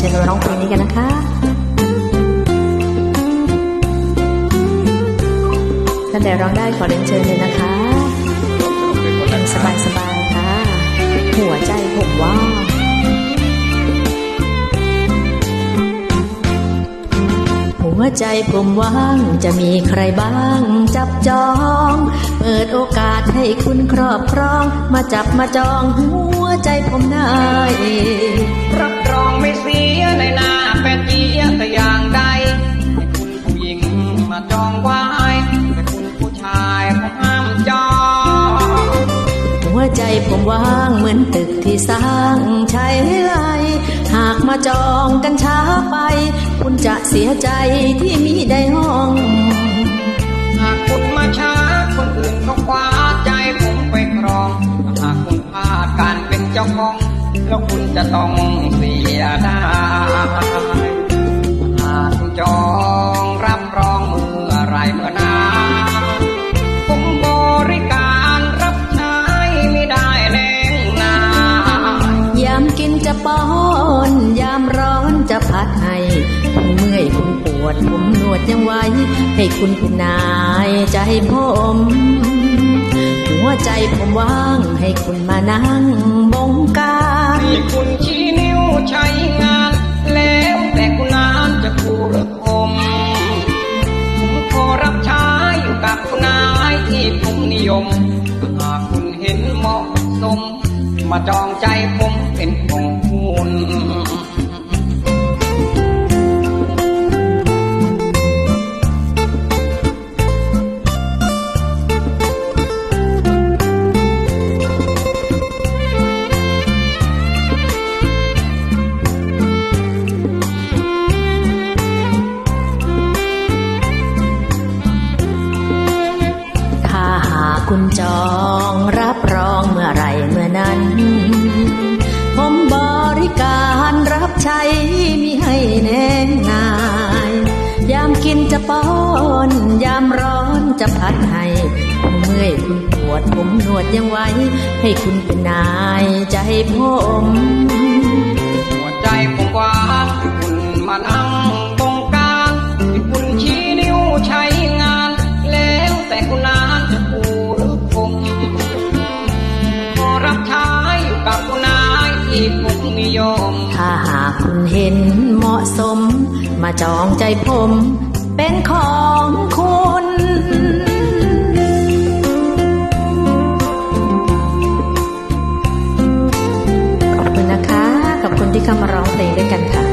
เชิญมาร้องเพลงนี้กันนะคะท่านใดร้องได้ขอเรียนเชิญเลยนะคะสบายสบายๆค่ะ หัวใจผมว่าหัวใจผมว่างจะมีใครบ้าง จับจอง เปิดโอกาสให้คุณครอบครอง มาจับมาจองหัวใจ ผมว่างเหมือนตึกที่สร้างใช้ไรหากมาจองกันช้าไป คุณจะเสียใจที่มีได้ห้อง หากคุณมาช้าคนอื่นเขาคว้าใจผมไปครองหากคุณพลาดการเป็นเจ้าของ แล้วคุณจะต้องเสียดายหากคุณจอง วดผมนวดยังไว้ ให้คุณเป็นนายใจผมหัวใจผมว่างให้คุณมานั่งบงการให้คุณชี้นิ้วใช้งาน แล้วแต่คุณนานจะถูกรือคมผมขอรับใช้อยู่กับคุณนายที่ผมนิยมหากคุณเห็นเหมาะสม มาจองใจผมเป็นของคุณ ใช้มีให้แน่นาย ยามกินจะป้อน ยามร้อนจะพัดให้เมื่อยคุณปวดผมนวดยังไว้ ให้คุณเป็นนายใจผม เห็นเหมาะสม มาจองใจผม เป็นของคุณขอบคุณนะคะขอบคุณที่เข้ามาร้องเพลงด้วยกันค่ะ